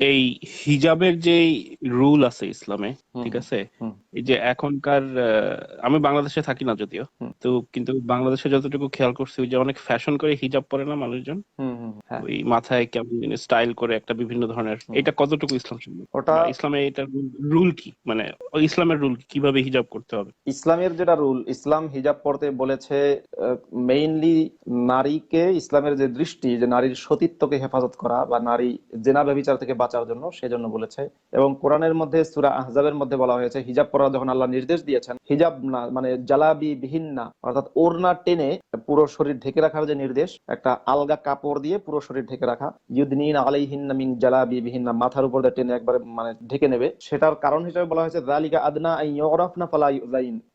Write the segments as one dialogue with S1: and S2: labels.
S1: এই হিজাবের যে রুল আছে ইসলামে ঠিক আছে? এই যে এখনকার আমি বাংলাদেশে থাকি না যদিও তো কিন্তু বাংলাদেশে যতটুকু খেয়াল করছি যে অনেক ফ্যাশন করে হিজাব পরে না মানুষজন?
S2: হ্যাঁ।
S1: ওই মাথায় কেমন স্টাইল করে একটা বিভিন্ন ধরনের এটা কতটুকু ইসলাম
S2: ওটা
S1: ইসলামে এটার রুল কি? মানে ইসলামের রুল কীভাবে হিজাব করতে হবে?
S2: ইসলামের যেটা রুল ইসলাম হিজাব পড়তে বলেছে মেইনলি নারীকে ইসলামের যে দৃষ্টি যে নারীর সতীত্বকে হেফাজত করা বা নারী জেনা ব্যভিচার থেকে বাঁচার জন্য সেজন্য বলেছে। এবং কোরআনের মধ্যে, সুরা আহজাবের মধ্যে বলা হয়েছে, হিজাব পরা যখন আল্লাহ নির্দেশ দিয়েছেন, হিজাব না মানে জালাবি বিহীন না, অর্থাৎ ওড়না টেনে পুরো শরীর ঢেকে রাখার যে নির্দেশ, একটা আলগা কাপড় দিয়ে পুরো শরীর ঢেকে রাখা ইউদিন আলাইহিন্না মিন জালাবি বিহিন্না মাথার উপর দিয়ে টেনে একবারে মানে ঢেকে নেবে, সেটার কারণ হিসেবে বলা হয়েছে রালিকা আদনা আই ইউরাফনা ফালা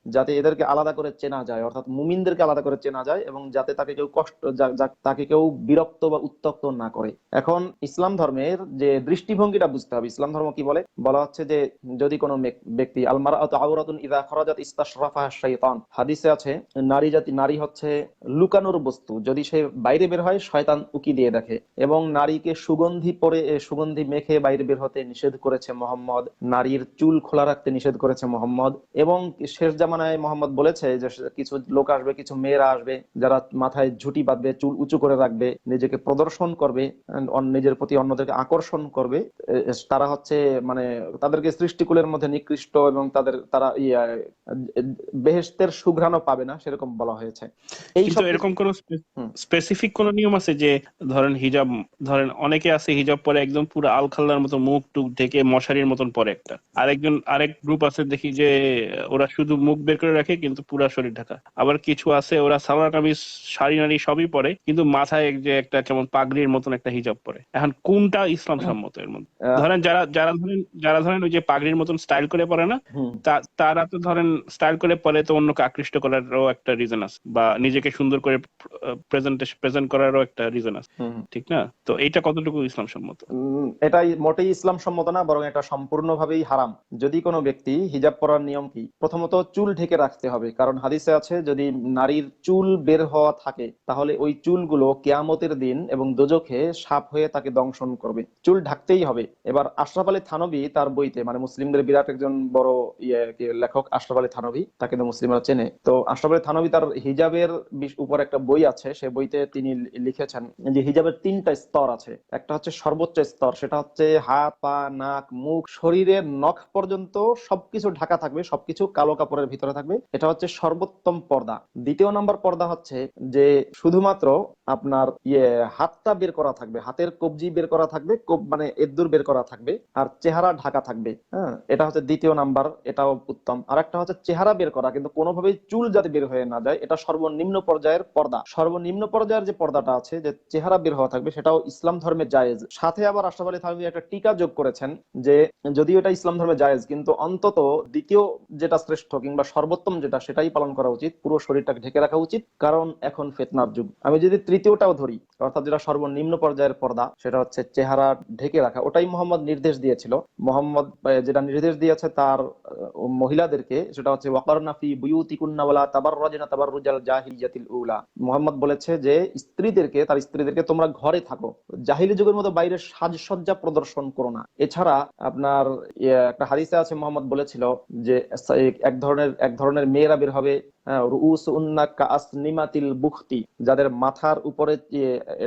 S2: যাতে এদেরকে আলাদা করে চেনা যায়, অর্থাৎ মুমিনদেরকে আলাদা করে চেনা যায় এবং যাতে তাকে কেউ কষ্ট তাকে কেউ বিরক্ত বা উত্তক্ত না করে। এখন ইসলাম ধর্মের যে দৃষ্টিভঙ্গিটা বুঝতে হবে, ইসলাম ধর্ম কি বলে? বলা হচ্ছে যে যদি কোনো ব্যক্তি হাদিসে আছে, নারী জাতি, নারী হচ্ছে লুকানোর বস্তু। যদি সে বাইরে বের হয়, শয়তান উকি দিয়ে দেখে। এবং নারীকে সুগন্ধি পরে সুগন্ধি মেখে বাইরে বের হতে নিষেধ করেছে মোহাম্মদ। নারীর চুল খোলা রাখতে নিষেধ করেছে মোহাম্মদ। এবং শেষ জামানায় মোহাম্মদ বলেছে যে কিছু লোক আসবে কিছু মেয়েরা আসবে যারা মাথায় ঝুটি বাঁধবে চুল উঁচু করে রাখবে নিজেকে প্রদর্শন করবে নিজের প্রতি অন্যদেরকে আকর্ষণ করবে তারা হচ্ছে মানে তাদেরকে সৃষ্টিকুলের মধ্যে নিকৃষ্ট এবং তাদের তারা ইয়া বেহেস্তের সুঘ্রাণও পাবে না সেরকম বলা হয়েছে। এই
S1: এরকম কোন স্পেসিফিক কোন নিয়ম আছে যে ধরেন হিজাব ধরেন অনেকে আছে হিজাব পরে একদম পুরো আলখাল্লার মতো মুখ টুক ঢেকে মশারির মতন পরে একটা। আরেকজন আরেক গ্রুপ আছে দেখি যে ওরা শুধু মুখ বের করে রাখে কিন্তু পুরা শরীর ঢাকা। আবার কিছু আছে ওরা সালোয়ার কামিজ শাড়ি নাড়ি সবই পরে কিন্তু মাথায় যে একটা কেমন পাগড়ির মতন একটা হিজাব পরে। এখন কোনটা ইসলাম সম্মত এর মধ্যে? ধরেন যারা যারা ধরেন যারা ধরেন ওই যে পাগড়ির মতন স্টাইল করে পরে না তারা তো ধরেন স্টাইল করে পরে তো অন্যকে আকৃষ্ট করারও একটা রিজন আছে বা নিজেকে সুন্দর করে প্রেজেন্টেশন প্রেজেন্ট করারও একটা রিজন আছে। ঠিক না? তো এইটা কতটুকু ইসলাম সম্মত
S2: এটাই মোটেই ইসলাম সম্মত না বরং এটা সম্পূর্ণভাবেই হারাম। যদি কোনো ব্যক্তি হিজাব পরার নিয়ম কি? প্রথমত চুল ঢেকে রাখতে হবে। কারণ হাদিসে আছে, যদি নারীর চুল বের হওয়া থাকে, তাহলে ওই চুলগুলো কেয়ামতের দিন এবং দোজখে সাপ হয়ে তাকে দংশন করবে। চুল ঢাকতেই হবে। এবার আশরাফ আলী থানবী তার বইতে মানে মুসলিমদের বিরাট একজন বড় ইয়ে লেখক আশরাফ আলী থানবী তাকে মুসলিমরা চেনে। তো আশরাফ আলী থানবী তার হিজাবের উপর একটা বই আছে, সে বইতে তিনি লিখেছেন যে হিজাবের তিনটা স্তর আছে। একটা হচ্ছে সর্বোচ্চ স্তর, সেটা হচ্ছে হাত, পা, নাক, মুখ, শরীরের নখ পর্যন্ত সবকিছু ঢাকা থাকবে, সবকিছু কালো কাপড়ের ভিতরে থাকবে, এটা হচ্ছে সর্বোত্তম পর্দা। দ্বিতীয় নম্বর পর্দা হচ্ছে যে শুধুমাত্র আপনার ইয়ে হাতটা বের করা থাকবে, হাতের কবজি বের করা থাকবে, কোব- মানে এদ্দুর বের করা থাকবে, আর চেহারা ঢাকা থাকবে হ্যাঁ? এটা হচ্ছে দ্বিতীয় নাম্বার, এটাও উত্তম। আর একটা হচ্ছে চেহারা বের করা, কিন্তু কোনোভাবেই চুল যাতে বের হয়ে না যায়, এটা সর্বনিম্ন পর্যায়ের পর্দা। সর্বনিম্ন পর্যায়ের যে পর্দাটা আছে, যে চেহারা বের হওয়া থাকবে, সেটাও ইসলাম ধর্মে জায়েজ। সাথে আবার আলী থানভী একটা টিকা যোগ করেছেন যে, যদিও এটা ইসলাম ধর্মে জায়েজ, কিন্তু অন্তত দ্বিতীয় যেটা শ্রেষ্ঠ কিংবা সর্বোত্তম যেটা, সেটাই পালন করা উচিত। পুরো শরীরটাকে ঢেকে রাখা উচিত, কারণ এখন ফেতনার যুগ। আমি যদি তৃতীয়টাও ধরি, অর্থাৎ যেটা সর্বনিম্ন পর্যায়ের পর্দা, সেটা হচ্ছে চেহারা ঢেকে রাখা। ওটাই মোহাম্মদ নির্দেশ দিয়েছিল। মোহাম্মদ যেটা নির্দেশ দিয়েছে তার মহিলাদেরকে, সেটা হচ্ছে ওয়াকারনাফি বুয়ুতিকুন্না ওয়ালা তাবাররাজিনা তাবাররুজাল জাহিলিয়াতিল উলা। মোহাম্মদ বলেছে যে, স্ত্রীদেরকে, তার স্ত্রীদেরকে তোমরা ঘরে থাকো। জাহিলি যুগের মতো বাইরে সাজসজ্জা প্রদর্শন করো না। এছাড়া আপনার একটা হাদিসে আছে, মোহাম্মদ বলেছিল যে, এক ধরনের এক ধরনের মেয়েরা বের হবে বুখতি যাদের মাথার উপরে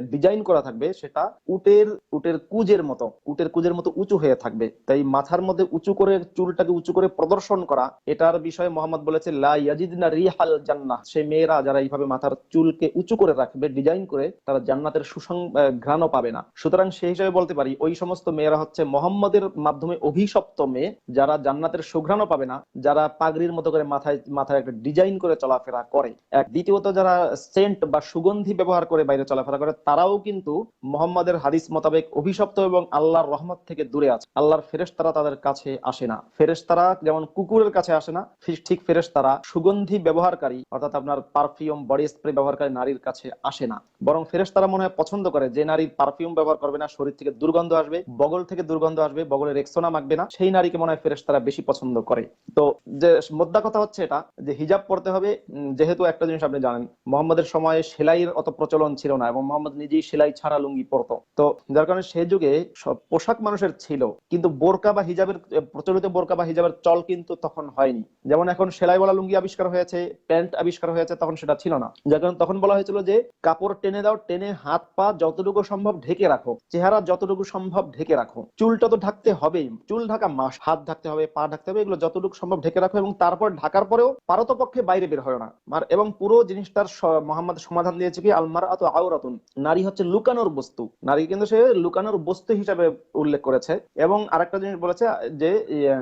S2: ডিজাইন করা থাকবে সেটা উটের উটের কুজের মতো উটের কুজের মতো উঁচু হয়ে থাকবে। তাই মাথার মধ্যে উঁচু করে চুলটাকে উঁচু করে প্রদর্শন করা এটার বিষয়ে মোহাম্মদ বলেছে লা ইয়াজিদনা রিহাল জান্নাহ। সে মেয়েরা যারা এইভাবে মাথার চুলকে উঁচু করে রাখবে ডিজাইন করে তারা জান্নাতের সুসং আহ, ঘ্রাণও পাবে না। সুতরাং সেই হিসেবে বলতে পারি ওই সমস্ত মেয়েরা হচ্ছে মোহাম্মদের মাধ্যমে অভিশপ্ত মেয়ে যারা জান্নাতের সুঘ্রাণও পাবে না যারা পাগড়ির মতো করে মাথায় মাথায় একটা ডিজাইন করে চলাফেরা করে। এক, দ্বিতীয়ত যারা সেন্ট বা সুগন্ধি ব্যবহার করে বাইরে চলাফেরা করে, তারাও কিন্তু মোহাম্মদের হাদিস মোতাবেক অভিশপ্ত এবং আল্লাহর রহমত থেকে দূরে আছে। আল্লাহর ফেরেশতারা তাদের কাছে আসে না। ফেরেশতারা যেমন কুকুরের কাছে আসে না ঠিক- ফেরেশতারা সুগন্ধি ব্যবহারকারী, অর্থাৎ আপনার পারফিউম বডি স্প্রে ব্যবহারকারী নারীর কাছে আসে না। বরং ফেরেশতারা মনে হয় পছন্দ করে যে নারীর পারফিউম ব্যবহার করবে না, শরীর থেকে দুর্গন্ধ আসবে, বগল থেকে দুর্গন্ধ আসবে বগলে রেক্সোনা মাখবে না, সেই নারীকে মনে হয় ফেরেশতারা বেশি পছন্দ করে। তো যে মোদ্দা কথা হচ্ছে এটা, যে হিজাব পড়তে হবে হবে যেহেতু একটা জিনিস আপনি জানেন, মোহাম্মদের সময়ে সেলাইয়ের অত প্রচলন ছিল না এবং মোহাম্মদ নিজেই সেলাই ছাড়া লুঙ্গি পরতো। তো যার কারণে সে যুগে সব পোশাক মানুষের ছিল, কিন্তু বোরকা বা হিজাবের প্রচলিত বোরকা বা হিজাবের চল কিন্তু তখন হয়নি। যেমন এখন সেলাইওয়ালা লুঙ্গি আবিষ্কার হয়েছে, প্যান্ট আবিষ্কার হয়েছে, তখন সেটা ছিল না। যার কারণে তখন বলা হয়েছিল যে, কাপড় টেনে দাও, টেনে হাত পা যতটুকু সম্ভব ঢেকে রাখো, চেহারা যতটুকু সম্ভব ঢেকে রাখো। চুলটা তো ঢাকতে হবেই, চুল ঢাকা মাস হাত ঢাকতে হবে, পা ঢাকতে হবে, এগুলো যতটুকু সম্ভব ঢেকে রাখো এবং তারপর ঢাকার পরেও পারতপক্ষে বাইরে বের হয় না। আর এবং পুরো জিনিসটার মোহাম্মদ সমাধান দিয়েছে কি? আলমার আত আওরাতুন। নারী হচ্ছে লুকানোর বস্তু। নারী কিন্তু সে লুকানোর বস্তু হিসাবে উল্লেখ করেছে। এবং আরেকটা জিনিস বলেছে যে ইয়ে,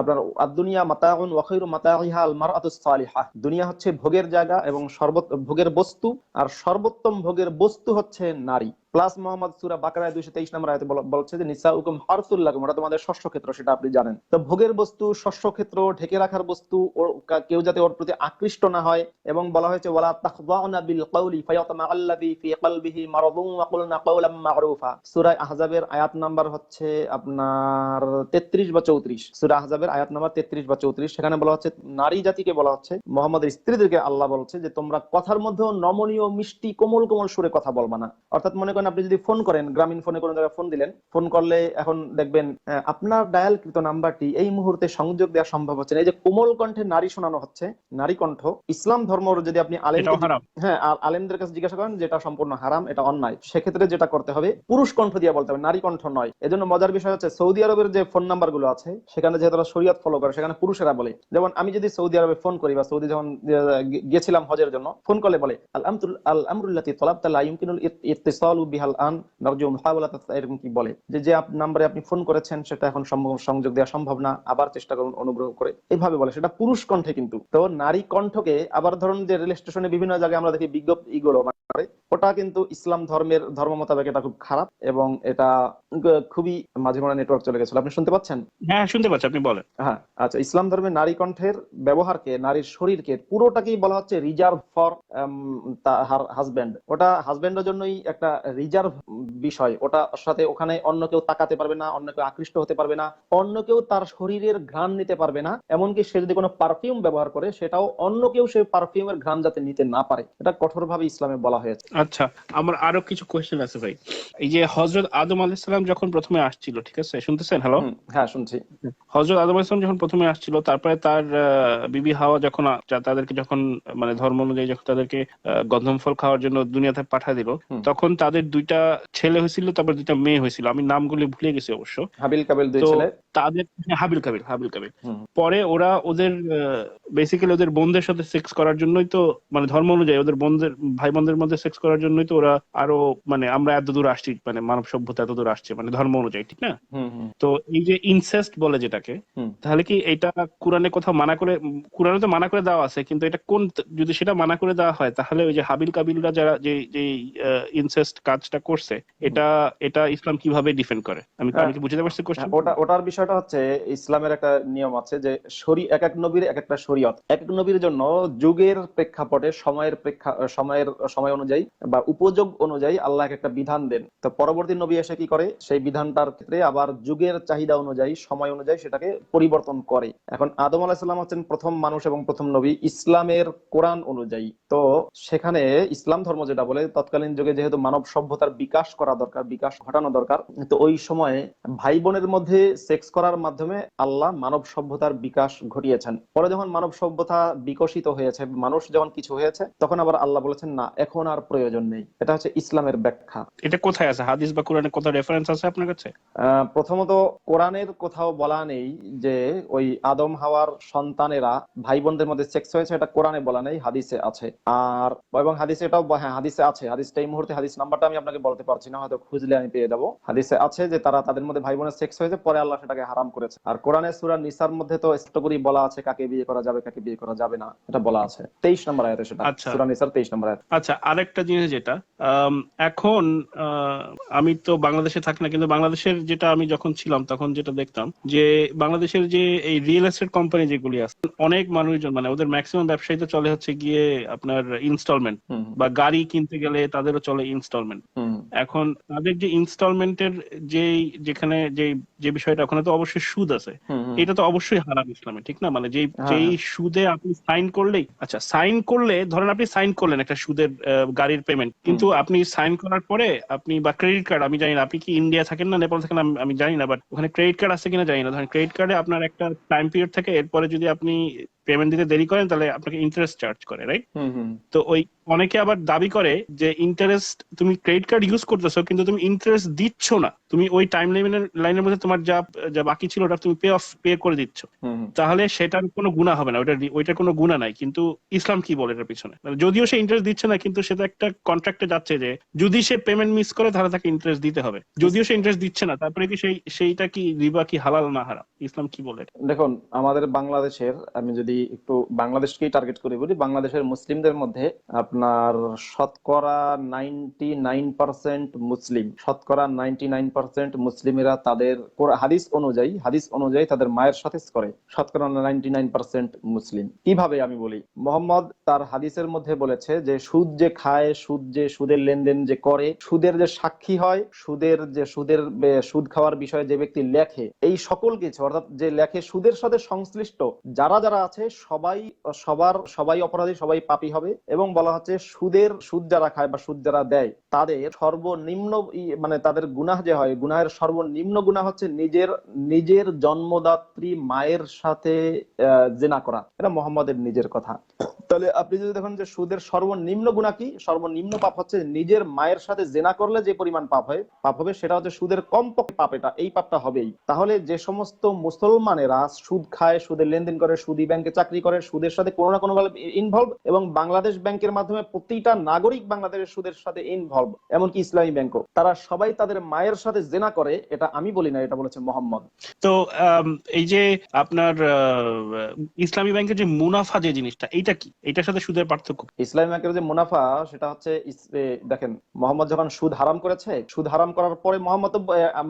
S2: আপনার আদুনিয়া মাতাউন ওয়াখাইরু মাতাইহা আলমার মারআতুস সালিহা। দুনিয়া হচ্ছে ভোগের জায়গা এবং সর্বত ভোগের বস্তু। আর সর্বোত্তম ভোগের বস্তু হচ্ছে নারী। প্লাস মোহাম্মদ সুরা বাকারায় দুইশো তেইশ নম্বর আয়তে বলছে যে নিসা উকুম হারসুল্লাকুম ওটা তোমাদের শস্য ক্ষেত্র সেটা আপনি জানেন। তো ভোগের বস্তু শস্য ক্ষেত্র ঢেকে রাখার বস্তু কেউ যাতে ওর প্রতি আকৃষ্ট না হয়, এবং বলা হয়েছে, ওয়ালা ফি কলবিহি মারাদুন ওয়া মা'রুফা সূরা আহজাবের আয়াত নাম্বার হচ্ছে আপনার 33 বা 34 সূরা আহজাবের আয়াত নাম্বার 33 বা 34 সেখানে বলা হচ্ছে, নারী জাতিকে বলা হচ্ছে, মোহাম্মদের স্ত্রীদেরকে আল্লাহ বলছে যে, তোমরা কথার মধ্যে নমনীয়, মিষ্টি, কোমল কোমল সুরে কথা বলবা না। অর্থাৎ মনে করেন আপনি যদি ফোন করেন গ্রামীণ ফোনে কোনো জায়গায় ফোন দিলেন ফোন করলে এখন দেখবেন আপনার ডায়ালকৃত নাম্বারটি এই মুহূর্তে সংযোগ দেওয়া সম্ভব হচ্ছে না। এই যে কোমল কণ্ঠে নারী শোনানো হচ্ছে নারী কণ্ঠ ইসলাম ধর্ম যদি আপনি আলেম হ্যাঁ আলেমদের কাছে জিজ্ঞাসা করেন যেটা সম্পূর্ণ হারাম এটা অন্যায়। সেক্ষেত্রে যেটা করতে হবে পুরুষ কণ্ঠ দিয়ে বলতে হবে নারী কণ্ঠ নয়। এজন্য মজার বিষয় হচ্ছে সৌদি আরবের যে ফোন নাম্বারগুলো আছে সেখানে যেহেতু শরীয়ত ফলো করে সেখানে পুরুষেরা বলে। যেমন আমি যদি সৌদি আরবে ফোন করি বা সৌদি যখন গেছিলাম হজের জন্য ফোন করলে বলে আল আমরুল্লাতি তলাবতা লা ইউমকিনুল ইত- ইত্তিসালু বিহাল আন নারজু এরকম কি বলে? যে যে নাম্বারে আপনি ফোন করেছেন সেটা এখন সম্ভব সংযোগ দেওয়া সম্ভব না আবার চেষ্টা করুন অনুগ্রহ করে। এইভাবে বলে সেটা পুরুষ কণ্ঠে কিন্তু। তো নারী কণ্ঠকে আবার ধরুন যে রেল স্টেশনে বিভিন্ন জায়গায় আমরা দেখি বিজ্ঞপ্তি ইগুলো করে ওটা কিন্তু ইসলাম ধর্মের ধর্ম মোতাবেক এটা খুব খারাপ এবং এটা খুবই মাঝে মাঝে নেটওয়ার্ক চলে গেছিল। আপনি শুনতে পাচ্ছেন?
S1: হ্যাঁ শুনতে পাচ্ছি আপনি বলেন।
S2: হ্যাঁ আচ্ছা ইসলাম ধর্মে নারী কণ্ঠের ব্যবহারকে নারীর শরীরকে পুরোটাকেই বলা হচ্ছে রিজার্ভ ফর তার হাজবেন্ড ওটা হাজবেন্ডের জন্যই একটা রিজার্ভ বিষয় ওটা সাথে ওখানে অন্য কেউ তাকাতে পারবে না অন্য কেউ আকৃষ্ট হতে পারবে না অন্য কেউ তার শরীরের ঘ্রাণ নিতে পারবে না এমনকি সে যদি কোনো পারফিউম ব্যবহার করে সেটাও অন্য কেউ সেই পারফিউমের ঘ্রাণ যাতে নিতে না পারে। এটা কঠোরভাবে ইসলামে বলা হয়েছে।
S1: আচ্ছা আমার আরও কিছু কোয়েশ্চেন আছে ভাই। এই যে হজরত আদম আলাইসালাম যখন প্রথমে আসছিল ঠিক আছে শুনতেছেন? হ্যালো
S2: হ্যাঁ শুনছি।
S1: হজরত আদম আলাইসালাম যখন প্রথমে আসছিল তারপরে তার বিবি হাওয়া যখন তাদেরকে যখন মানে ধর্ম অনুযায়ী যখন তাদেরকে গন্ধম ফল খাওয়ার জন্য দুনিয়াতে পাঠা দিল তখন তাদের দুইটা ছেলে হয়েছিল তারপর দুইটা মেয়ে হয়েছিল। আমি নামগুলি ভুলে গেছি অবশ্য।
S2: হাবিল কাবিল দুই ছেলে?
S1: তাদের হ্যাঁ, হাবিল কাবিল হাবিল কাবিল। পরে ওরা ওদের বেসিক্যালি ওদের বোনদের সাথে সেক্স করার জন্যই তো মানে ধর্ম অনুযায়ী ওদের বোনদের ভাই বোনদের মধ্যে সেক্স করার জন্যই তো ওরা আরও মানে আমরা এত দূর আসছি মানে মানব সভ্যতা এত দূর আসছে মানে ধর্ম অনুযায়ী ঠিক না? তো এই যে ইনসেস্ট বলে যেটাকে। তাহলে কি এটা কোরআনে কোথাও মানা করে কোরআনে তো মানা করে দেওয়া আছে কিন্তু এটা কোন যদি সেটা মানা করে দেওয়া হয় তাহলে ওই যে হাবিল কাবিলরা যারা যে যে ইনসেস্ট কাজটা করছে এটা এটা ইসলাম কীভাবে ডিফেন্ড করে? আমি আমি কি বুঝতে পারছি কোশ্চেন
S2: হ্যাঁ, ওটা ওটার বিষয়টা হচ্ছে ইসলামের একটা নিয়ম আছে যে শরী এক এক নবীর এক একটা শরীয়ত। এক এক নবীর জন্য যুগের প্রেক্ষাপটে সময়ের প্রেক্ষা সময়ের সময় অনুযায়ী বা উপযোগ অনুযায়ী আল্লাহ এক একটা বিধান দেন। তো পরবর্তী নবী এসে কি করে? সেই বিধানটার ক্ষেত্রে আবার যুগের চাহিদা অনুযায়ী সময় অনুযায়ী সেটাকে পরিবর্তন করে। এখন আদম আলাহিসাল্লাম হচ্ছেন প্রথম মানুষ এবং প্রথম নবী ইসলামের কোরআন অনুযায়ী। তো সেখানে ইসলাম ধর্ম যেটা বলে তৎকালীন যুগে যেহেতু মানব সভ্যতার বিকাশ করা দরকার বিকাশ ঘটানো দরকার। তো ওই সময়ে ভাই বোনের মধ্যে সেক্স করার মাধ্যমে আল্লাহ মানব সভ্যতার বিকাশ ঘটিয়েছেন। পরে যখন মানব সভ্যতা বিকশিত হয়েছে মানুষ যখন কিছু হয়েছে তখন আবার আল্লাহ বলেছেন না এখন আর প্রয়োজন নেই। এটা হচ্ছে ইসলামের ব্যাখ্যা।
S1: এটা কোথায় আছে? হাদিস বা কোরআনে কোথাও রেফারেন্স আছে আপনার কাছে?
S2: প্রথমত কোরআনের কোথাও বলা নেই যে ওই আদম হাওয়ার সন্তানেরা ভাই বোনদের মধ্যে সেক্স হয়েছে এটা কোরআনে বলা নেই হাদিসে আছে। আর এবং হাদিসে এটাও হ্যাঁ হাদিসে আছে। হাদিসটা এই মুহূর্তে হাদিস নাম্বারটা আমি আপনাকে বলতে পারছি না হয়তো খুঁজলে আমি পেয়ে যাব। হাদিসে আছে যে তারা তাদের মধ্যে ভাই বোনের সেক্স হয়েছে পরে আল্লাহ সেটাকে হারাম করেছে। আর কোরআনে সূরা নিসার মধ্যে তো স্পষ্ট করেই বলা আছে কাকে বিয়ে করা যাবে কাকে বিয়ে করা যাবে না এটা বলা আছে। তেইশ নম্বর আয়াতে সেটা
S1: আচ্ছা।
S2: সূরা নিসার তেইশ নম্বর আয়াত।
S1: আচ্ছা আরেকটা জিনিস যেটা এখন আমি তো বাংলাদেশে থাকি না কিন্তু বাংলাদেশের যেটা আমি যখন ছিলাম তখন যেটা দেখতাম যে বাংলাদেশের যে এই রিয়েল এস্টেট কোম্পানি যেগুলি আছে অনেক মানুষজন মানে ওদের ম্যাক্সিমাম ব্যবসায়ী তো চলে হচ্ছে গিয়ে আপনার ইনস্টলমেন্ট বা গাড়ি কিনতে গেলে তাদেরও চলে ইনস্টলমেন্ট এখন তাদের যে ইনস্টলমেন্টের যে যেখানে যে যে বিষয়টা ওখানে তো অবশ্যই সুদ আছে। এটা তো অবশ্যই হারাম ইসলামে ঠিক না মানে যেই
S2: হ্যাঁ,
S1: যেই
S2: হ্যাঁ।
S1: সুদে আপনি সাইন করলেই আচ্ছা সাইন করলে ধরেন আপনি সাইন করলেন একটা সুদের গাড়ির পেমেন্ট কিন্তু আপনি সাইন করার পরে আপনি বা ক্রেডিট কার্ড আমি জানি না আপনি কি ইন্ডিয়া থাকেন না নেপাল থাকেন আমি- জানি না বাট ওখানে ক্রেডিট কার্ড আছে কিনা জানি না ধরেন ক্রেডিট কার্ডে আপনার একটা টাইম পিরিয়ড থাকে এরপরে যদি আপনি পেমেন্ট দিতে দেরি করেন তাহলে আপনাকে ইন্টারেস্ট চার্জ করে রাইট। তো ওই অনেকে আবার দাবি করে যে ইন্টারেস্ট তুমি ক্রেডিট কার্ড ইউজ করতেছো কিন্তু তুমি ইন্টারেস্ট দিচ্ছ না। তুমি ওই টাইম লাইনের লাইনের মধ্যে তোমার যা যা বাকি ছিল ওটা তুমি পে অফ পে করে দিচ্ছ। তাহলে সেটার কোনো গুণা হবে না। ওইটা ওইটার কোনো গুণা নাই। কিন্তু ইসলাম কি বলে এটার পিছনে? মানে যদিও সে ইন্টারেস্ট দিচ্ছে না কিন্তু সেটা একটা কন্ট্রাক্টে যাচ্ছে যে যদি সে পেমেন্ট মিস করে তাহলে তাকে ইন্টারেস্ট দিতে হবে। যদিও সে ইন্টারেস্ট দিচ্ছে না তারপরে কি সেই সেইটা কি রিবা কি হালাল না হারাম? ইসলাম কি বলে
S2: দেখুন আমাদের বাংলাদেশের আমি যদি একটু বাংলাদেশকেই টার্গেট করে বলি বাংলাদেশের মুসলিমদের মধ্যে আপনার শতকরা নাইনটি নাইন পার্সেন্ট মুসলিম, শতকরা নাইনটি নাইন পার্সেন্ট মুসলিমেরা তাদের হাদিস অনুযায়ী হাদিস অনুযায়ী তাদের মায়ের সাথে করে। শতকরা নাইনটি নাইন পার্সেন্ট মুসলিম। কীভাবে আমি বলি? মোহাম্মদ তার হাদিসের মধ্যে বলেছে যে, সুদ যে খায়, সুদ যে সুদের লেনদেন যে করে, সুদের যে সাক্ষী হয়, সুদের যে সুদের সুদ খাওয়ার বিষয়ে যে ব্যক্তি লেখে, এই সকল কিছু, অর্থাৎ যে লেখে সুদের সাথে সংশ্লিষ্ট, যারা যারা আছে, সবাই, সবার, সবাই অপরাধী, সবাই পাপি হবে এবং বলা হচ্ছে সুদের, সুদ যারা খায় বা সুদ যারা দেয়, তাদের সর্বনিম্ন মানে তাদের গুনাহ যে হয়, গুনাহের সর্বনিম্ন গুনাহ হচ্ছে নিজের নিজের জন্মদাত্রী মায়ের সাথে জেনা করা। এটা মোহাম্মদের নিজের কথা। তাহলে আপনি যদি দেখেন যে সুদের সর্বনিম্ন গুণা কি? সর্বনিম্ন পাপ হচ্ছে নিজের মায়ের সাথে জেনা করলে যে পরিমাণ পাপ হয়, পাপ হবে সেটা হচ্ছে সুদের কম পক্ষে পাপ এটা, এই পাপটা হবেই। তাহলে যে সমস্ত মুসলমানেরা সুদ খায়, সুদের লেনদেন করে, সুদী ব্যাংকে চাকরি করে, সুদের সাথে কোনো না কোনো ভাবে ইনভলভ এবং বাংলাদেশ ব্যাংকের মাধ্যমে প্রতিটা নাগরিক বাংলাদেশের সুদের সাথে ইনভলভ এমনকি ইসলামী ব্যাংকও। তারা সবাই তাদের মায়ের সাথে জেনা করে, এটা আমি বলি না, এটা বলেছে মোহাম্মদ।
S1: তো এই যে আপনার ইসলামী ব্যাংকের যে মুনাফা যে জিনিসটা, এইটা কি? এটার সাথে সুদের পার্থক্য?
S2: ইসলামী ব্যাংকের যে মুনাফা, সেটা হচ্ছে দেখেন, মোহাম্মদ যখন সুদ হারাম করেছে, সুদ হারাম করার পরে মোহাম্মদ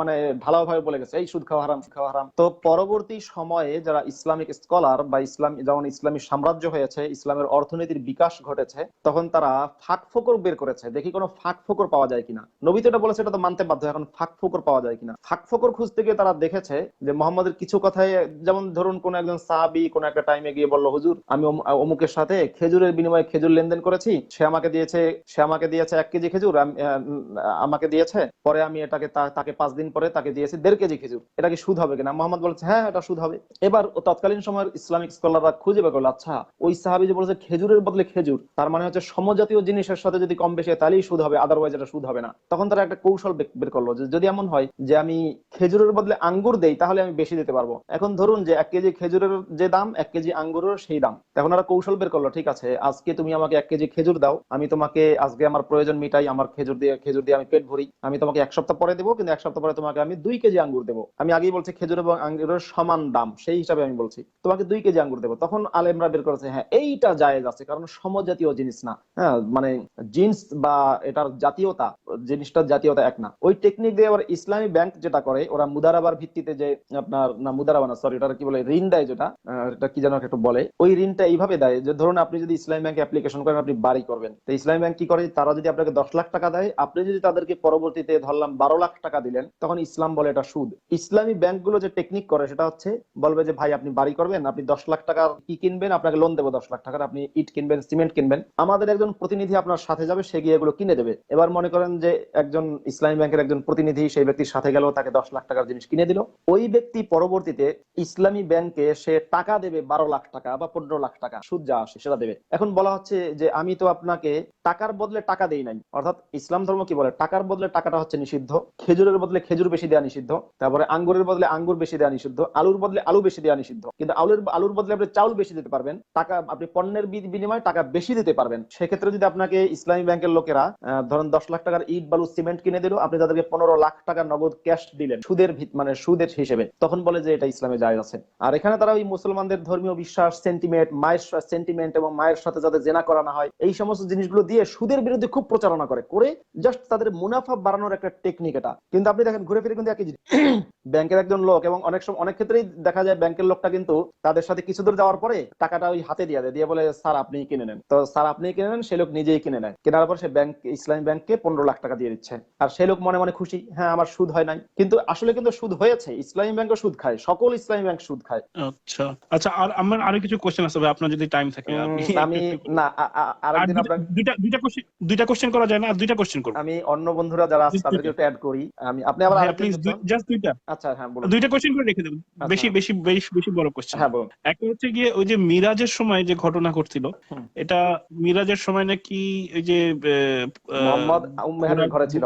S2: মানে ঢালাও ভাবে বলে গেছে, এই সুদ খাওয়া হারাম খাওয়া হারাম। তো পরবর্তী সময়ে যারা ইসলামিক স্কলার বা ইসলাম যেমন ইসলামী সাম্রাজ্য হয়েছে, ইসলামের অর্থনীতির বিকাশ ঘটেছে, তখন তারা ফাঁক ফোকর বের করেছে। দেখি কোনো ফাঁক ফোকর পাওয়া যায় কিনা। নবী তো এটা বলেছে, এটা তো মানতে বাধ্য, এখন ফাঁক ফোকর পাওয়া যায় কিনা। ফাঁক ফোকর খুঁজতে গিয়ে তারা দেখেছে যে মোহাম্মদের কিছু কথায়, যেমন ধরুন কোন একজন সাহাবি কোন একটা টাইমে গিয়ে বলল, হুজুর, আমি অমুকের সাথে খেজুরের বিনিময়ে খেজুর লেনদেন করেছি। সে আমাকে দিয়েছে, সে আমাকে দিয়েছে এক কেজি খেজুর আমাকে দিয়েছে। পরে আমি এটাকে তাকে পাঁচ দিন পরে তাকে দিয়েছি দেড় কেজি খেজুর। এটা কি সুদ হবে কিনা? মোহাম্মদ বলেছে হ্যাঁ এটা সুদ হবে। এবার তৎকালীন সময়ের ইসলামিক স্কলাররা খুঁজে বের করল আচ্ছা ওই সাহাবি যে বলেছে খেজুরের বদলে খেজুর, তার মানে হচ্ছে সমজাতীয় জিনিসের সাথে যদি কম বেশি তাহলেই সুদ হবে আদারওয়াইজ এটা সুদ হবে না। তখন তারা একটা কৌশল বের করল যে, যদি এমন হয় যে, আমি খেজুরের বদলে আঙ্গুর দেই, তাহলে আমি বেশি দিতে পারব। এখন ধরুন যে, এক কেজি খেজুরের যে দাম, এক কেজি আঙ্গুরের সেই দাম। তখন ওরা কৌশল বের করল ঠিক আছে, আজকে তুমি আমাকে এক কেজি খেজুর দাও, আমি তোমাকে আজকে আমার প্রয়োজন মিটাই, আমার খেজুর দিয়ে খেজুর দিয়ে আমি পেট ভরি। আমি তোমাকে এক সপ্তাহ পরে দেবো, কিন্তু এক সপ্তাহ পরে তোমাকে আমি দুই কেজি আঙ্গুর দেবো। আমি আগেই বলছি খেজুর এবং আঙ্গুরের সমান দাম, সেই হিসাবে আমি বলছি। তোমাকে দুই কেজি আঙ্গুর দেবো। তখন আলেমরা বের করেছে হ্যাঁ এইটা জায়েজ আছে, কারণ সমজাতীয় জিনিস না। হ্যাঁ মানে জিন্স বা এটার জাতীয়তা, জিনিসটার জাতীয়তা এক না। ওই টেকনিক দিয়ে আবার ইসলামী ব্যাংক যেটা করে, ওরা মুদারাবার ভিত্তিতে যে আপনার, না, মুদারাবা না সরি ওটা কি বলে, ঋণ দেয় যেটা এটা কি যেন একটু বলে, ওই ঋণটা এইভাবে দেয়, যে ধরুন আপনি যদি ইসলামী ব্যাংকে অ্যাপ্লিকেশন করেন, আপনি বাড়ি করবেন। তো ইসলামী ব্যাংক কি করে? তারা যদি আপনাকে দশ লাখ টাকা দেয়, আপনি যদি তাদেরকে পরবর্তীতে ধরলাম বারো লাখ টাকা দিলেন, তখন ইসলাম বলে এটা সুদ। ইসলামী ব্যাংকগুলো যে টেকনিক করে, সেটা হচ্ছে বলবে যে, ভাই, আপনি বাড়ি করবেন, আপনি দশ লাখ টাকার কি কিনবেন? আপনাকে লোন দেবো দশ লাখ টাকার, আপনি ইট কিনবেন, সিমেন্ট কিনবেন। আমাদের একজন প্রতিনিধি আপনার সাথে যাবে, সে গিয়ে এগুলো কিনে দেবে। এবার মনে করেন যে, একজন ইসলামী ব্যাংকের একজন প্রতিনিধি, সেই ব্যক্তির সাথে গেল, তাকে দশ লাখ টাকার জিনিস কিনে দিল। ওই ব্যক্তি পরবর্তীতে ইসলামী ব্যাংকে সে টাকা দেবে বারো লাখ টাকা বা পনেরো লাখ টাকা, সুদ যা আসে। সেটা দেবে। এখন বলা হচ্ছে যে আমি তো আপনাকে টাকার বদলে টাকা দেই নাই। অর্থাৎ ইসলাম ধর্ম কি বলে? টাকার বদলে টাকাটা হচ্ছে নিষিদ্ধ, খেজুরের বদলে খেজুর বেশি দেওয়া নিষিদ্ধ, তারপরে আঙ্গুরের বদলে আঙ্গুর বেশি দেওয়া নিষিদ্ধ, আলুর বদলে আলু বেশি দেওয়া নিষিদ্ধ। কিন্তু আলুর আলুর বদলে আপনি চাউল বেশি দিতে পারবেন, টাকা, আপনি পণ্যের বিনিময়ে টাকা বেশি দিতে পারবেন। সেক্ষেত্রে যদি আপনাকে ইসলামী ব্যাংকের লোকেরা ধরেন দশ লাখ টাকার ইট বালু সিমেন্ট কিনে দিল, আপনি তাদেরকে পনেরো লাখ টাকা নগদ ক্যাশ দিলেন, সুদের ভিত মানে সুদের হিসেবে, তখন বলে যে এটা ইসলামে জায়েজ আছে। আর এখানে তারা ওই মুসলমানদের ধর্মীয় বিশ্বাস সেন্টিমেন্ট মায়ের সেন্টিমেন্ট এবং মায়ের সাথে যাতে জেনা করা না হয়, এই সমস্ত জিনিসগুলো দিয়ে সুদের বিরুদ্ধে খুব প্রচারণা করে করে জাস্ট তাদের মুনাফা বাড়ানোর একটা টেকনিক এটা। কিন্তু আপনি দেখেন, ঘুরে ফিরে কিন্তু একই ব্যাংকের একজন লোক এবং অনেক সময় অনেক ক্ষেত্রেই দেখা যায় ব্যাংকের লোকটা কিন্তু তাদের সাথে কিছু দূর যাওয়ার পরে টাকাটা ওই হাতে দিয়ে দেয়, দিয়ে বলে, স্যার, আপনি কিনে নেন। তো স্যার, আপনি কিনে নেন, সে লোক নিজেই কিনে নেয়। কেনার পর সে ব্যাংক, ইসলামী ব্যাংককে পনেরো লাখ টাকা দিয়ে দিচ্ছে। আর সে লোক মনে মনে খুশি হ্যাঁ আমার সুদ হয় নাই। কিন্তু আসলে কিন্তু সুদ হয়েছে, ইসলামী ব্যাংকও সুদ খায়, সকল ইসলামী ব্যাংক সুদ খায়।
S1: আচ্ছা। আচ্ছা আর আমার আরও কিছু কোশ্চেন আছে আপনার যদি টাইম থাকে।
S2: আমি না আরেকদিন আপনার
S1: দুইটা দুইটা কোশ্চেন দুইটা কোশ্চেন করা যায় না দুইটা কোশ্চেন করব।
S2: আমি অন্য বন্ধুরা যারা আছে তাদেরকে একটু অ্যাড করি। আমি আপনি আবার আরেকটা
S1: প্লিজ জাস্ট দুইটা।
S2: আচ্ছা হ্যাঁ বলুন।
S1: দুইটা কোশ্চেন করে রেখে দেবেন
S2: আচ্ছা।
S1: বেশি বেশি বেশি বেশি বড় কোশ্চেন
S2: হ্যাঁ বলুন।
S1: একটা হচ্ছে গিয়ে ওই যে মিরাজের সময় যে ঘটনা ঘটছিল এটা মিরাজের সময় নাকি ওই যে
S2: মোহাম্মদ উম্মেহানের ঘরে ছিল।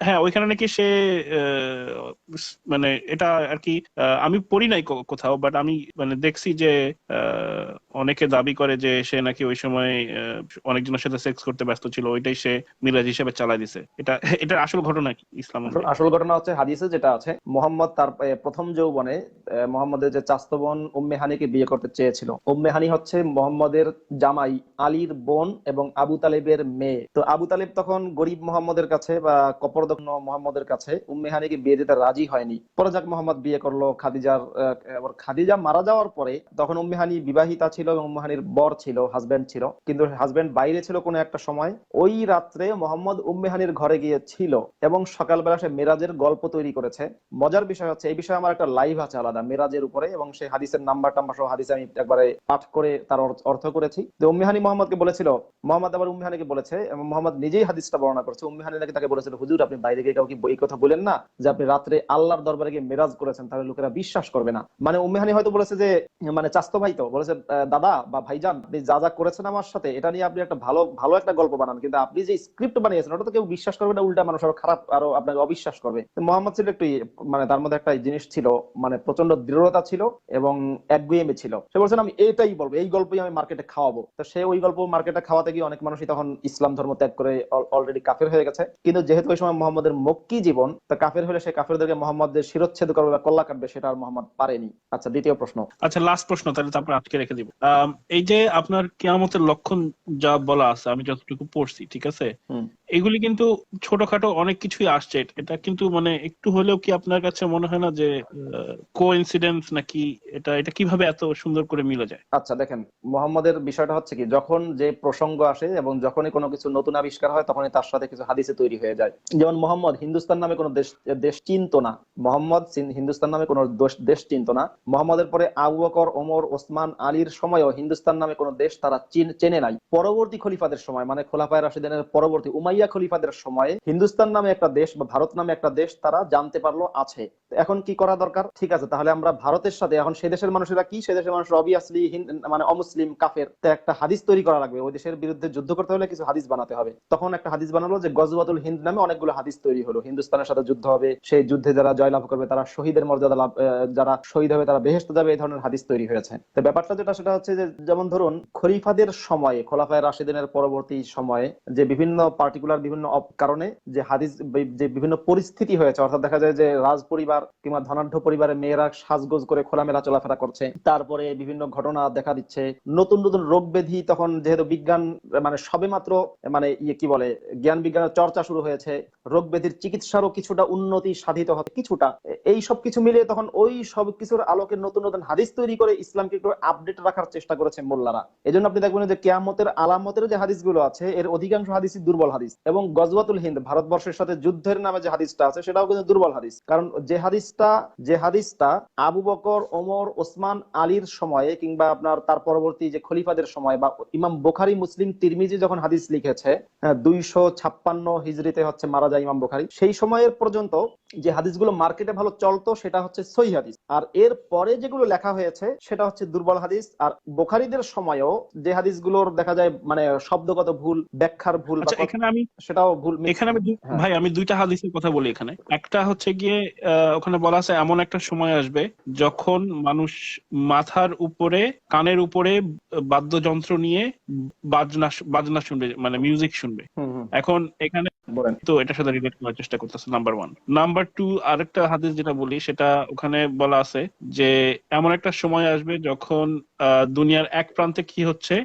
S1: হ্যাঁ ওইখানে নাকি সে মানে এটা আর কি আমি পড়ি নাই কোথাও বাট আমি মানে দেখছি যে আহ, অনেকে দাবি করে যে সে নাকি ওই সময় অনেকজনের সাথে সেক্স করতে ব্যস্ত ছিল ওইটাই সে মিরাজ হিসেবে চালাই দিছে। এটা এটা আসল ঘটনা কি ইসলাম
S2: আসল- ঘটনা হচ্ছে হাদিসে যেটা আছে মোহাম্মদ তার প্রথম যৌবনে মোহাম্মদের যে চাস্ত বোন উম্মে হানিকে বিয়ে করতে চেয়েছিল। উম্মে হানি হচ্ছে মোহাম্মদের জামাই আলীর বোন এবং আবু তালেবের মেয়ে। তো আবু তালেব তখন গরিব মোহাম্মদের কাছে বা কপরদগ্ন মোহাম্মদের কাছে উম্মে হানিকে বিয়ে দিতে রাজি হয়নি। পরে যাক মোহাম্মদ বিয়ে করল খাদিজার খাদিজা মারা যাওয়ার পরে তখন উম্মে হানি বিবাহিতা ছিল এবং উম্মে হানির বর ছিল হাজবেন্ড ছিল। কিন্তু হাজবেন্ড বাইরে ছিল কোনো একটা সময়। ওই রাত্রে মোহাম্মদ উম্মে হানির ঘরে গিয়ে ছিল এবং সকালবেলা সে মেরাজের গল্প তৈরি করেছে। মজার বিষয় হচ্ছে, এই বিষয়ে আমার একটা লাইভ আছে আলাদা, মেরাজের উপরে এবং সেই হাদিসের নাম্বার টাম্বার সহ হাদিসে আমি একবারে পাঠ করে তার অর্থ- করেছি। যে উম্মে হানি মোহাম্মদকে বলেছিল, মোহাম্মদ আবার উম্মে হানিকে বলেছে এবং মোহাম্মদ নিজেই হাদিসটা বর্ণনা করেছে। উম্মে হানি নাকি তাকে বলেছিল, হুজুর, আপনি বাইরে গিয়ে কাউকে এই কথা বলেন না যে আপনি রাত্রে আল্লাহর দরবারে গিয়ে মেরাজ করেছেন, তাহলে লোকেরা বিশ্বাস করবে না। মানে উম্মে হানি হয়তো বলেছে যে মানে চাস্তো ভাই তো বলেছে দাদা বা ভাইজান, আপনি যা যা করেছেন আমার সাথে, এটা নিয়ে আপনি একটা ভালো ভালো একটা গল্প বানান। কিন্তু আপনি যে স্ক্রিপ্ট বানিয়েছেন, ওটা তো কেউ বিশ্বাস করবে না, উল্টা মানুষ আরও খারাপ, আরও আপনাকে অবিশ্বাস করবে। মোহাম্মদ ছিল একটু মানে তার মধ্যে একটা জিনিস ছিল মানে প্রচণ্ড দৃঢ়তা ছিল এবং একগুয়েমি ছিল। সে বলছেন, আমি এটাই বলব, এই গল্পই আমি মার্কেটে খাওয়াবো। তো সে ওই গল্প মার্কেটে খাওয়াতে গিয়ে অনেক মানুষই তখন ইসলাম ধর্ম ত্যাগ করে অলরেডি কাফের হয়ে গেছে। কিন্তু যেহেতু ওই সময় মোহাম্মদের মক্কি জীবন, তো কাফের হলে সে কাফেরদেরকে মোহাম্মদের শিরচ্ছেদ করবে বা কল্লা কাটবে, সেটা আর মোহাম্মদ পারেনি। আচ্ছা দ্বিতীয় প্রশ্ন।
S1: আচ্ছা লাস্ট প্রশ্ন, তাহলে তারপর আজকে রেখে দিব। এই যে আপনার কেয়ামতের লক্ষণ যা বলা আছে আমি যতটুকু পড়ছি ঠিক আছে? এগুলি কিন্তু ছোটখাটো অনেক কিছুই আসছে। এটা কিন্তু মানে একটু হলেও কি আপনার কাছে মনে হয় না যে কো ইনসিডেন্স নাকি এটা এটা কীভাবে এত সুন্দর করে মিলে যায়?
S2: আচ্ছা দেখেন মোহাম্মদের বিষয়টা হচ্ছে কি যখন যে প্রসঙ্গ আসে এবং যখনই কোনো কিছু নতুন আবিষ্কার হয় তখনই তার সাথে কিছু হাদিসে তৈরি হয়ে যায়। যেমন মোহাম্মদ হিন্দুস্তান নামে কোনো দেশ দেশ চিনত না। মোহাম্মদ হিন্দুস্তান নামে কোনো দেশ চিনত না। মোহাম্মদের পরে আবু বকর ওমর ওসমান আলীর সময়ও হিন্দুস্তান নামে কোনো দেশ তারা চিন- চেনে নাই। পরবর্তী খলিফাদের সময় মানে খোলাফায় রাশিদিনের পরবর্তী উমাইয়া খলিফাদের সময়ে হিন্দুস্তান নামে একটা দেশ বা ভারত নামে একটা দেশ তারা জানতে পারল আছে। এখন কি করা দরকার? ঠিক আছে, তাহলে আমরা ভারতের সাথে, এখন সে দেশের মানুষেরা কি? সে দেশের মানুষ অবিয়াসলি মানে অমুসলিম, কাফের। তো একটা হাদিস তৈরি করা লাগবে। ওই দেশের বিরুদ্ধে যুদ্ধ করতে হলে কিছু হাদিস বানাতে হবে। তখন একটা হাদিস বানালো যে গজওয়াতুল হিন্দ নামে অনেকগুলো হাদিস তৈরি হলো। হিন্দুস্তানের সাথে যুদ্ধ হবে, সেই যুদ্ধে যারা জয়লাভ করবে, তারা শহীদের মর্যাদা লাভ যারা শহীদ হবে, তারা বেহেস্ত যাবে, এই ধরনের হাদিস তৈরি হয়েছে। তো ব্যাপারটা যেটা, সেটা হচ্ছে যে, যেমন ধরুন, খলিফাদের সময়ে, খোলাফায় রাশিদিনের পরবর্তী সময়ে যে বিভিন্ন পার্টিকুলার বিভিন্ন কারণে যে হাদিস, যে বিভিন্ন পরিস্থিতি হয়েছে, অর্থাৎ দেখা যায় যে রাজ পরিবার কিংবা ধনাঢ্য পরিবারের মেয়েরা সাজগোজ করে খোলামেলা চলাফেরা করছে। তারপরে বিভিন্ন ঘটনা দেখা দিচ্ছে। নতুন নতুন রোগ ব্যাধি তখন যেহেতু বিজ্ঞান মানে সবে মাত্র মানে ইয়ে কি বলে, জ্ঞান বিজ্ঞানের চর্চা শুরু হয়েছে রোগ ব্যাধির চিকিৎসারও কিছুটা উন্নতি সাধিত হতে কিছুটা। এই সব কিছু মিলিয়ে তখন ওই সব কিছুর আলোকে নতুন নতুন হাদিস তৈরি করে ইসলামকে একটু আপডেট রাখার চেষ্টা করেছে মোল্লারা। এই জন্য আপনি দেখবেন যে কেয়ামতের আলামতের যে হাদিসগুলো আছে, এর অধিকাংশ হাদিসই দুর্বল হাদিস। এবং গজওয়াতুল হিন্দ, ভারতবর্ষের সাথে যুদ্ধের নামে যে হাদিসটা আছে, সেটাও কিন্তু দুর্বল হাদিস। কারণ যে হাদিসটা যে হাদিসটা আবু বকর, ওমর, ওসমান আলীর সময়ে কিংবা আপনার তার পরবর্তী যে খলিফাদের সময় বা ইমাম বোখারি, মুসলিম, তিরমিজি যখন হাদিস লিখেছে দুইশো ছাপ্পান্ন হিজড়িতে হচ্ছে মারা যায় ইমাম বোখারি, সেই সময়ের পর্যন্ত যে হাদিসগুলো মার্কেটে ভালো চলতো সেটা হচ্ছে সহি হাদিস। আর এর পরে যেগুলো লেখা হয়েছে সেটা হচ্ছে দুর্বল হাদিস। আর বোখারিদের সময়ও যে হাদিসগুলোর দেখা যায় মানে শব্দগত ভুল ব্যাখ্যার ভুল
S1: আচ্ছা এখানে আমি
S2: সেটাও ভুল
S1: এখানে আমি
S2: হ্যাঁ।
S1: ভাই আমি দুইটা হাদিসের কথা বলি এখানে। একটা হচ্ছে গিয়ে আহ, ওখানে বলা আছে এমন একটা সময় আসবে যখন মানুষ মাথার উপরে কানের উপরে বাদ্যযন্ত্র নিয়ে বাজনা বাজনা শুনবে মানে মিউজিক শুনবে। এখন এখানে
S2: বলেন।
S1: তো এটার সাথে রিলেট করার চেষ্টা করতেছে নাম্বার ওয়ান নাম্বার টু আরেকটা হাদিস যেটা বলি, সেটা ওখানে বলা আছে যে, এমন একটা সময় আসবে যখন দুনিয়ার এক প্রান্তে কি হচ্ছে?